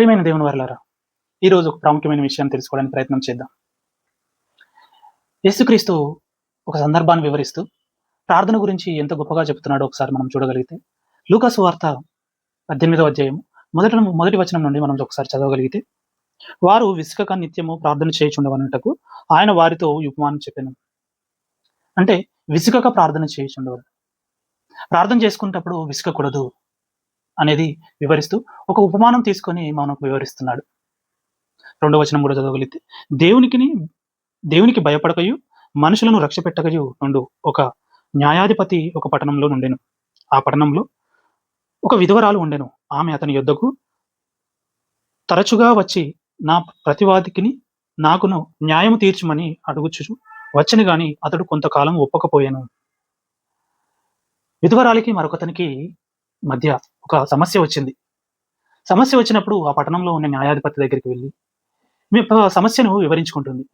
ప్రియమైన దేవుని వారులారా ఈరోజు ఒక ప్రాముఖ్యమైన విషయాన్ని తెలుసుకోవడానికి ప్రయత్నం చేద్దాం. యేసుక్రీస్తు ఒక సందర్భాన్ని వివరిస్తూ ప్రార్థన గురించి ఎంత గొప్పగా చెప్తున్నాడో ఒకసారి మనం చూడగలిగితే లూకాసు వార్త పద్దెనిమిదవ అధ్యాయం మొదట మొదటి వచనం నుండి మనం ఒకసారి చదవగలిగితే వారు విసుకక నిత్యము ప్రార్థన చేయుచుండవన్నటకు ఆయన వారితో ఉపమానం చెప్పాను. అంటే విసుకక ప్రార్థన చేయుచుండవరు. ప్రార్థన చేసుకునేటప్పుడు విసుకకూడదు. అనేది వివరిస్తూ ఒక ఉపమానం తీసుకొని మనకు వివరిస్తున్నాడు. రెండవ వచనం కూడా చదవగలిగితే దేవునికిని దేవునికి భయపడకయు మనుషులను రక్షపెట్టకయు నుండు ఒక న్యాయాధిపతి ఒక పట్టణంలో నుండెను. ఆ పట్టణంలో ఒక విధవరాలు ఉండెను. ఆమె అతని యొద్దకు తరచుగా వచ్చి నా ప్రతివాదికిని నాకును న్యాయం తీర్చమని అడుగుచు వచ్చని గాని అతడు కొంతకాలం ఒప్పకపోయాను. విధవరాలికి మరొకతనికి మధ్య ఒక సమస్య వచ్చింది. సమస్య వచ్చినప్పుడు ఆ పట్టణంలో ఉన్న న్యాయాధిపతి దగ్గరికి వెళ్ళి మీ సమస్యను వివరించుకుంటుంది.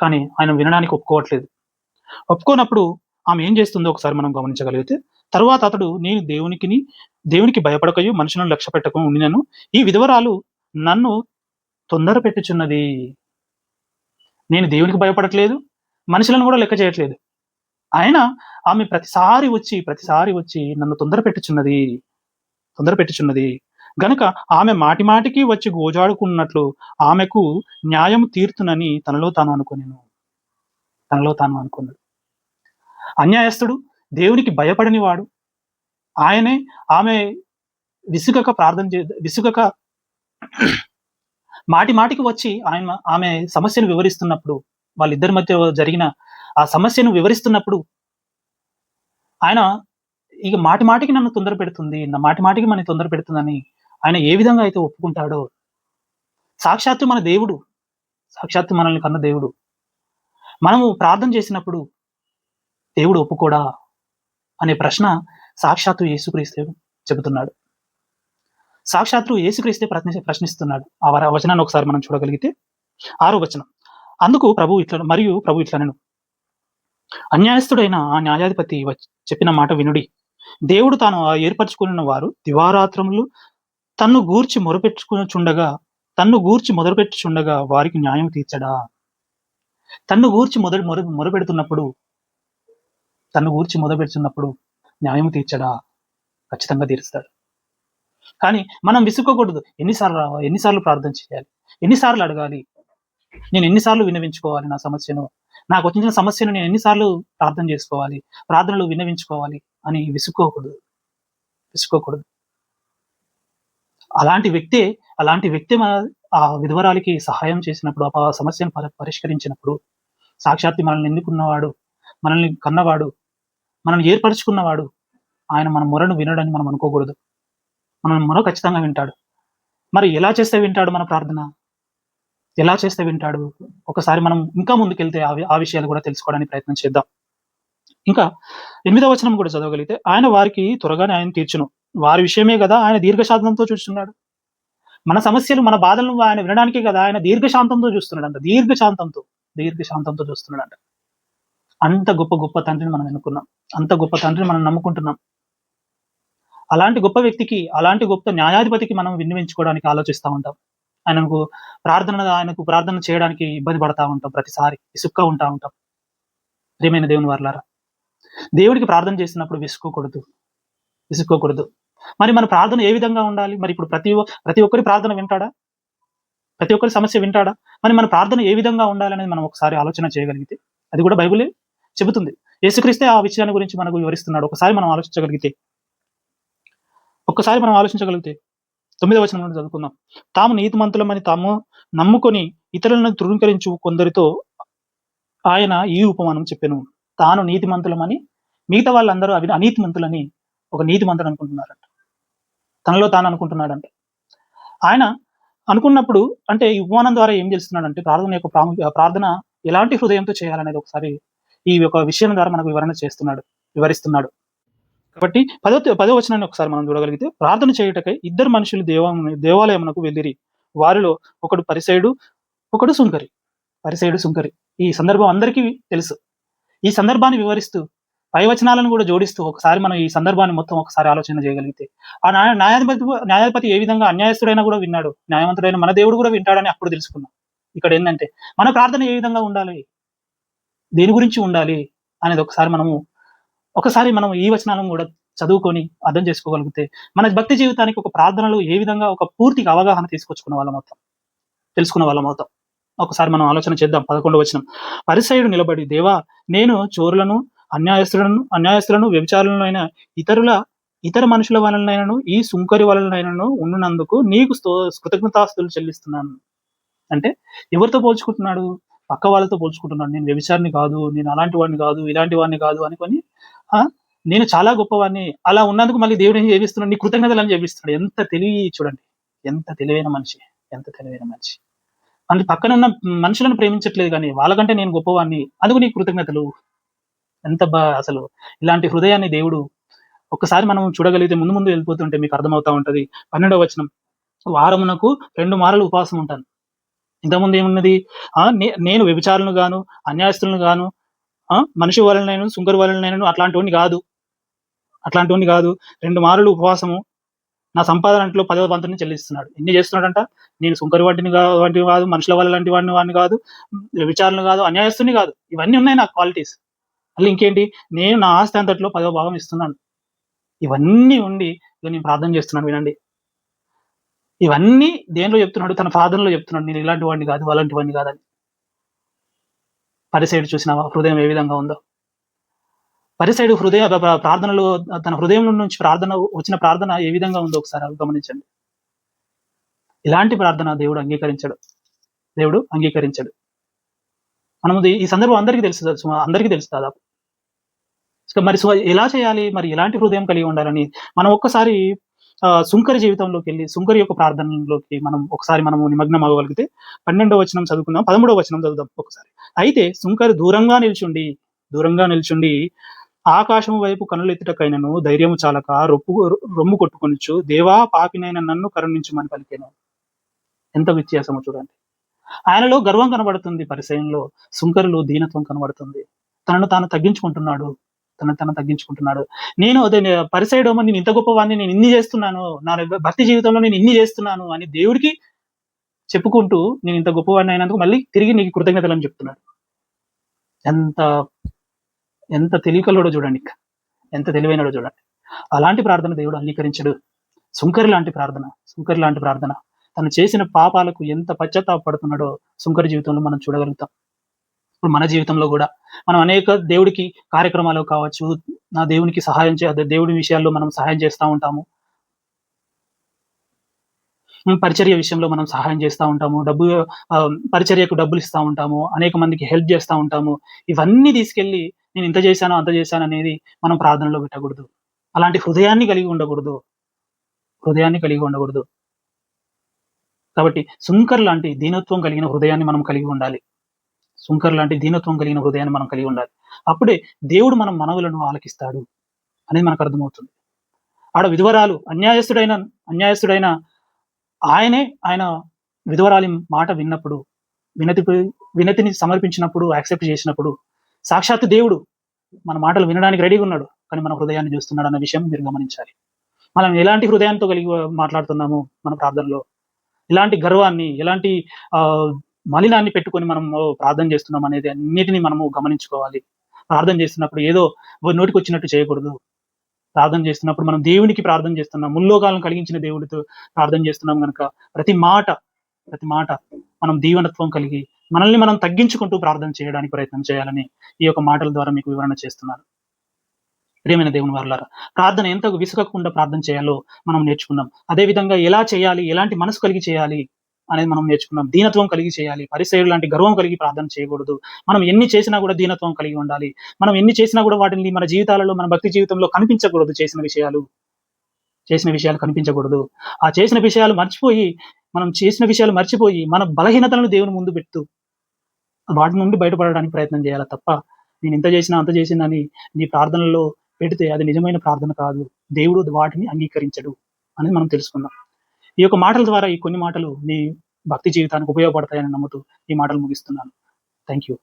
కానీ ఆయన వినడానికి ఒప్పుకోవట్లేదు. ఒప్పుకోనప్పుడు ఆమె ఏం చేస్తుందో ఒకసారి మనం గమనించగలిగితే తర్వాత అతడు నేను దేవునికిని దేవునికి భయపడకయు మనుషులను లక్ష్య పెట్టక ఉండినను. ఈ విధవరాలు నన్ను తొందర పెట్టుచున్నది. నేను దేవునికి భయపడట్లేదు మనుషులను కూడా లెక్క చేయట్లేదు. ఆయన ఆమె ప్రతిసారి వచ్చి ప్రతిసారి వచ్చి నన్ను తొందర పెట్టుచున్నది తొందర పెట్టుచున్నది. గనుక ఆమె మాటి మాటికి వచ్చి గోజాడుకున్నట్లు ఆమెకు న్యాయం తీర్తునని తనలో తాను అనుకునేను. తనలో తాను అనుకున్నాడు. అన్యాయస్తుడు దేవునికి భయపడని వాడు ఆయనే ఆమె విసుగక ప్రార్థన చే విసుగక మాటి మాటికి వచ్చి ఆయన ఆమె సమస్యను వివరిస్తున్నప్పుడు వాళ్ళిద్దరి మధ్య జరిగిన ఆ సమస్యను వివరిస్తున్నప్పుడు ఆయన ఇక మాటి మాటికి నన్ను తొందర పెడుతుంది నా మాటి మాటికి మన తొందర పెడుతుందని ఆయన ఏ విధంగా అయితే ఒప్పుకుంటాడో సాక్షాత్తు మన దేవుడు సాక్షాత్తు మనల్ని కన్న దేవుడు. మనము ప్రార్థన చేసినప్పుడు దేవుడు ఒప్పుకోడా అనే ప్రశ్న సాక్షాత్తు యేసుక్రీస్తే చెబుతున్నాడు. సాక్షాత్తు యేసుక్రీస్తే ప్రశ్న ప్రశ్నిస్తున్నాడు. ఆ వర- వచనాన్ని ఒకసారి మనం చూడగలిగితే ఆరో వచనం. అందుకు ప్రభు ఇట్లా మరియు ప్రభు నేను అన్యాయస్థుడైన ఆ న్యాయాధిపతి చెప్పిన మాట వినుడి. దేవుడు తాను ఏర్పరచుకున్న వారు దివారాత్రములు తన్ను గూర్చి మొరపెట్టుకుచుండగా తన్ను గూర్చి మొదలుపెట్టుచుండగా వారికి న్యాయం తీర్చడా? తన్ను గూర్చి మొదలు మొర మొరపెడుతున్నప్పుడు తన్ను గూర్చి మొదలుపెడుతున్నప్పుడు న్యాయం తీర్చడా? ఖచ్చితంగా తీరుస్తాడు. కానీ మనం విసుక్కోకూడదు. ఎన్నిసార్లు రావాలి ఎన్నిసార్లు ప్రార్థన చేయాలి? ఎన్నిసార్లు అడగాలి? నేను ఎన్నిసార్లు విన్నవించుకోవాలి నా సమస్యను? నాకు వచ్చిన సమస్యను నేను ఎన్నిసార్లు ప్రార్థన చేసుకోవాలి ప్రార్థనలు విన్నవించుకోవాలి అని విసుక్కోకూడదు. విసుక్కోకూడదు. అలాంటి వ్యక్తే అలాంటి వ్యక్తి మన ఆ విధవరాలికి సహాయం చేసినప్పుడు ఆ సమస్యను పరిష్కరించినప్పుడు సాక్షాత్తు మనల్ని ఎన్నుకున్నవాడు మనల్ని కన్నవాడు మనల్ని ఏర్పరచుకున్నవాడు ఆయన మన మొరను వినడని మనం అనుకోకూడదు. మనం మొర ఖచ్చితంగా వింటాడు. మరి ఎలా చేస్తే వింటాడు మన ప్రార్థన? ఎలా చేస్తే వింటాడు? ఒకసారి మనం ఇంకా ముందుకెళ్తే ఆ ఆ విషయాలు కూడా తెలుసుకోవడానికి ప్రయత్నం చేద్దాం. ఇంకా ఎనిమిదవ వచనం కూడా చదవగలిగితే ఆయన వారికి త్వరగానే ఆయన తీర్చును. వారి విషయమే కదా ఆయన దీర్ఘశాంతంతో చూస్తున్నాడు. మన సమస్యలు మన బాధలను ఆయన వినడానికే కదా ఆయన దీర్ఘశాంతంతో చూస్తున్నాడు అంట దీర్ఘశాంతంతో దీర్ఘశాంతంతో చూస్తున్నాడు అంట అంత గొప్ప గొప్ప తండ్రిని మనం ఎన్నుకున్నాం. అంత గొప్ప తండ్రిని మనం నమ్ముకుంటున్నాం. అలాంటి గొప్ప వ్యక్తికి అలాంటి గొప్ప న్యాయాధిపతికి మనం విన్నవించుకోవడానికి ఆలోచిస్తూ ఉంటాం. ఆయనకు ప్రార్థన ఆయనకు ప్రార్థన చేయడానికి ఇబ్బంది పడతా ఉంటాం ప్రతిసారి విసుక్గా ఉంటా ఉంటాం. ప్రియమైన దేవుని వర్లారా దేవుడికి ప్రార్థన చేసినప్పుడు విసుకోకూడదు విసుకోకూడదు మరి మన ప్రార్థన ఏ విధంగా ఉండాలి? మరి ఇప్పుడు ప్రతి ఒ- ప్రతి ఒక్కరి ప్రార్థన వింటాడా? ప్రతి ఒక్కరి సమస్య వింటాడా? మరి మన ప్రార్థన ఏ విధంగా ఉండాలనేది మనం ఒకసారి ఆలోచన చేయగలిగితే అది కూడా బైబిలే చెబుతుంది. యేసుక్రీస్తే ఆ విషయాన్ని గురించి మనకు వివరిస్తున్నాడు. ఒకసారి మనం ఆలోచించగలిగితే ఒక్కసారి మనం ఆలోచించగలిగితే తొమ్మిదవ వచనం నుండి చదువుకుందాం. తాము నీతిమంతులమని తాము నమ్ముకొని ఇతరులను ధృవీకరించు కొందరితో ఆయన ఈ ఉపమానం చెప్పాను. తాను నీతిమంతులమని మిగతా వాళ్ళందరూ అవి అనీతిమంతులని ఒక నీతిమంతుడు అనుకుంటున్నారంట తనలో తాను అనుకుంటున్నాడంట. ఆయన అనుకున్నప్పుడు అంటే ఈ ఉపమానం ద్వారా ఏం చేస్తున్నాడంటే ప్రార్థన యొక్క ప్రాముఖ్య ప్రార్థన ఎలాంటి హృదయంతో చేయాలనేది ఒకసారి ఈ యొక్క విషయం ద్వారా మనకు వివరణ చేస్తున్నాడు వివరిస్తున్నాడు. కాబట్టి పదో పదో వచనాన్ని ఒకసారి మనం చూడగలిగితే ప్రార్థన చేయుటకై ఇద్దరు మనుషులు దేవా దేవాలయమునకు వెళ్ళిరి. వారిలో ఒకడు పరిసైడు ఒకడు సుంకరి. పరిసైడు సుంకరి. ఈ సందర్భం అందరికీ తెలుసు. ఈ సందర్భాన్ని వివరిస్తూ పై వచనాలను కూడా జోడిస్తూ ఒకసారి మనం ఈ సందర్భాన్ని మొత్తం ఒకసారి ఆలోచన చేయగలిగితే ఆ న్యాయాధిపతి న్యాయాధిపతి ఏ విధంగా అన్యాయస్తుడైనా కూడా విన్నాడు. న్యాయవంతుడైన మన దేవుడు కూడా వింటాడని అప్పుడు తెలుసుకున్నాం. ఇక్కడ ఏంటంటే మన ప్రార్థన ఏ విధంగా ఉండాలి? దేని గురించి ఉండాలి? అనేది ఒకసారి మనము ఒకసారి మనం ఈ వచనాలను కూడా చదువుకొని అర్థం చేసుకోగలిగితే మన భక్తి జీవితానికి ఒక ప్రార్థనలో ఏ విధంగా ఒక పూర్తిగా అవగాహన తీసుకొచ్చుకున్న వాళ్ళం అవుతాం? తెలుసుకున్న వాళ్ళం అవుతాం. ఒకసారి మనం ఆలోచన చేద్దాం. పదకొండు వచనం. పరిసయుడు నిలబడి దేవా నేను చోరులను అన్యాయస్తులను అన్యాయస్తులను వ్యభిచారులను ఇతరుల ఇతర మనుషుల వలనైనను ఈ సుంకరి వలనైనను ఉన్నందుకు నీకు కృతజ్ఞతాస్తులు చెల్లిస్తున్నాను. అంటే ఎవరితో పోల్చుకుంటున్నాడు? పక్క వాళ్ళతో పోల్చుకుంటున్నాను. నేను వ్యభిచారిని కాదు నేను అలాంటి వాడిని కాదు ఇలాంటి వాడిని కాదు అనుకొని నేను చాలా గొప్పవాడిని. అలా ఉన్నందుకు మళ్ళీ దేవుడు ఏం చేస్తున్నాడు నీ కృతజ్ఞతలు అని చేపిస్తున్నాడు. ఎంత తెలివి చూడండి. ఎంత తెలివైన మనిషి. ఎంత తెలివైన మనిషి. అంటే పక్కన ఉన్న మనుషులను ప్రేమించట్లేదు కానీ వాళ్ళకంటే నేను గొప్పవాడిని. అందుకు నీ కృతజ్ఞతలు. ఎంత బా అసలు ఇలాంటి హృదయాన్ని దేవుడు ఒక్కసారి మనం చూడగలిగితే ముందు ముందు వెళ్ళిపోతుంటే మీకు అర్థమవుతా ఉంటుంది. పన్నెండవ వచనం. వారమునకు రెండు మారలు ఉపవాసం ఉంటాను. ఇంతకుముందు ఏమున్నది? నే- నేను వ్యభిచారులను గాను అన్యాయస్తులను గాను మనిషి వలనైనా సుంకరు వలనైనా అట్లాంటివన్నీ కాదు. అట్లాంటివన్నీ కాదు. రెండు మారులు ఉపవాసము నా సంపాదన అంట్లో పదవ పంతుని చెల్లిస్తున్నాడు. ఎన్ని చేస్తున్నాడంట? నేను సుంకరి వాటిని కా- కాదు మనుషుల వల్ల లాంటి వాడిని వాడిని కాదు విచారణ కాదు అన్యాయస్తుని కాదు. ఇవన్నీ ఉన్నాయి నా క్వాలిటీస్ మళ్ళీ ఇంకేంటి? నేను నా ఆస్తి అంతట్లో పదవ భాగం ఇస్తున్నాను. ఇవన్నీ ఉండి ఇక నేను ప్రార్థన చేస్తున్నాను వినండి. ఇవన్నీ దేనిలో చెప్తున్నాడు? తన ఫాదర్లో చెప్తున్నాడు. నేను ఇలాంటి వాడిని కాదు అలాంటి వాడిని కాదని. పరిసైడు చూసినావా? హృదయం ఏ విధంగా ఉందో? పరిసైడు హృదయ ప్రార్థనలు ప్రార్థనలో తన హృదయం నుంచి ప్రార్థన వచ్చిన ప్రార్థన ఏ విధంగా ఉందో ఒకసారి గమనించండి. ఇలాంటి ప్రార్థన దేవుడు అంగీకరించడు. దేవుడు అంగీకరించాడు. మనము ఈ సందర్భం అందరికీ తెలుసు అందరికీ తెలుసు దాదాపు. ఇక మరి సుమ ఎలా చేయాలి? మరి ఎలాంటి హృదయం కలిగి ఉండాలని? మనం ఒక్కసారి సుంకరి జీవితంలోకి వెళ్ళి సుంకరి యొక్క ప్రార్థనలోకి మనం ఒకసారి మనం నిమగ్నం అవ్వగలిగితే పన్నెండవ వచనం చదువుకుందాం పదమూడవ వచనం చదువుదాం ఒకసారి. అయితే సుంకరి దూరంగా నిల్చుండి దూరంగా నిల్చుండి ఆకాశం వైపు కనులెత్తుటకైనను ధైర్యము చాలక రొప్పు రొమ్ము కొట్టుకొనిచ్చు దేవా పాపినైన నన్ను కరుణించమని పలికాను. ఎంత వ్యత్యాసమో చూడండి. ఆయనలో గర్వం కనబడుతుంది పరిచయంలో సుంకరులో దీనత్వం కనబడుతుంది. తనను తాను తగ్గించుకుంటున్నాడు. తను తగ్గించుకుంటున్నాడు. నేను పరిసైడోమో నేను ఇంత గొప్పవాడిని నేను ఇన్ని చేస్తున్నాను నా భక్తి జీవితంలో నేను ఇన్ని చేస్తున్నాను అని దేవుడికి చెప్పుకుంటూ నేను ఇంత గొప్పవాడిని అయినందుకు మళ్ళీ తిరిగి నీకు కృతజ్ఞతలు అని చెప్తున్నాడు. ఎంత ఎంత తెలివికలోడో చూడండి ఎంత తెలివైనడో చూడండి. అలాంటి ప్రార్థన దేవుడు అంగీకరించడు. సుంకరి లాంటి ప్రార్థన సుంకరి లాంటి ప్రార్థన. తను చేసిన పాపాలకు ఎంత పశ్చాత్తాపడుతున్నాడో సుంకరి జీవితంలో మనం చూడగలుగుతాం. ఇప్పుడు మన జీవితంలో కూడా మనం అనేక దేవుడికి కార్యక్రమాలు కావచ్చు నా దేవునికి సహాయం చే దేవుడి విషయాల్లో మనం సహాయం చేస్తూ ఉంటాము. పరిచర్య విషయంలో మనం సహాయం చేస్తూ ఉంటాము. డబ్బు పరిచర్యకు డబ్బులు ఇస్తూ ఉంటాము. అనేక మందికి హెల్ప్ చేస్తూ ఉంటాము. ఇవన్నీ తీసుకెళ్ళి నేను ఇంత చేశాను అంత చేశాను అనేది మనం ప్రార్థనలో పెట్టకూడదు. అలాంటి హృదయాన్ని కలిగి ఉండకూడదు. హృదయాన్ని కలిగి ఉండకూడదు. కాబట్టి సుంకర్ లాంటి దీనత్వం కలిగిన హృదయాన్ని మనం కలిగి ఉండాలి. సుంకర్ లాంటి దీనత్వం కలిగిన హృదయాన్ని మనం కలిగి ఉండాలి. అప్పుడే దేవుడు మన మనవులను ఆలకిస్తాడు అనేది మనకు అర్థమవుతుంది. ఆడ విధవరాలు అన్యాయస్తుడైన అన్యాయస్తుడైన ఆయనే ఆయన విధవరాలి మాట విన్నప్పుడు వినతి వినతిని సమర్పించినప్పుడు యాక్సెప్ట్ చేసినప్పుడు సాక్షాత్ దేవుడు మన మాటలు వినడానికి రెడీగా ఉన్నాడు. కానీ మన హృదయాన్ని చూస్తున్నాడు అన్న విషయం మీరు గమనించాలి. మనం ఎలాంటి హృదయంతో కలిగి మాట్లాడుతున్నాము మన ప్రార్థనలో? ఇలాంటి గర్వాన్ని ఎలాంటి ఆ, మలినాన్ని పెట్టుకొని మనం ప్రార్థన చేస్తున్నాం అనేది అన్నిటిని మనము గమనించుకోవాలి. ప్రార్థన చేస్తున్నప్పుడు ఏదో నోటికి వచ్చినట్టు చేయకూడదు. ప్రార్థన చేస్తున్నప్పుడు మనం దేవునికి ప్రార్థన చేస్తున్నాం. ముల్లోకాలను కలిగించిన దేవుడితో ప్రార్థన చేస్తున్నాం కనుక ప్రతి మాట ప్రతి మాట మనం దీవనత్వం కలిగి మనల్ని మనం తగ్గించుకుంటూ ప్రార్థన చేయడానికి ప్రయత్నం చేయాలని ఈ యొక్క మాటల ద్వారా మీకు వివరణ చేస్తున్నాను. ప్రియమైన దేవుని వారులారా ప్రార్థన ఎంత విసుగకుండా ప్రార్థన చేయాలో మనం నేర్చుకున్నాం అదే విధంగా ఎలా చేయాలి ఎలాంటి మనసు కలిగి చేయాలి అనేది మనం నేర్చుకున్నాం. దీనత్వం కలిగి చేయాలి. పరిసయుడు లాంటి గర్వం కలిగి ప్రార్థన చేయకూడదు. మనం ఎన్ని చేసినా కూడా దీనత్వం కలిగి ఉండాలి. మనం ఎన్ని చేసినా కూడా వాటిని మన జీవితాలలో మన భక్తి జీవితంలో కనిపించకూడదు చేసిన విషయాలు. చేసిన విషయాలు కనిపించకూడదు. ఆ చేసిన విషయాలు మర్చిపోయి మనం చేసిన విషయాలు మర్చిపోయి మన బలహీనతలను దేవుని ముందు పెడుతూ వాటి నుండి బయటపడడానికి ప్రయత్నం చేయాలి తప్ప నేను ఇంత చేసినా అంత చేసినా అని నీ ప్రార్థనలో పెడితే అది నిజమైన ప్రార్థన కాదు. దేవుడు వాటిని అంగీకరించడు అనేది మనం తెలుసుకుందాం. ఈ యొక్క మాటల ద్వారా ఈ కొన్ని మాటలు నీ భక్తి జీవితానికి ఉపయోగపడతాయని నమ్ముతూ ఈ మాటలు ముగిస్తున్నాను. Thank you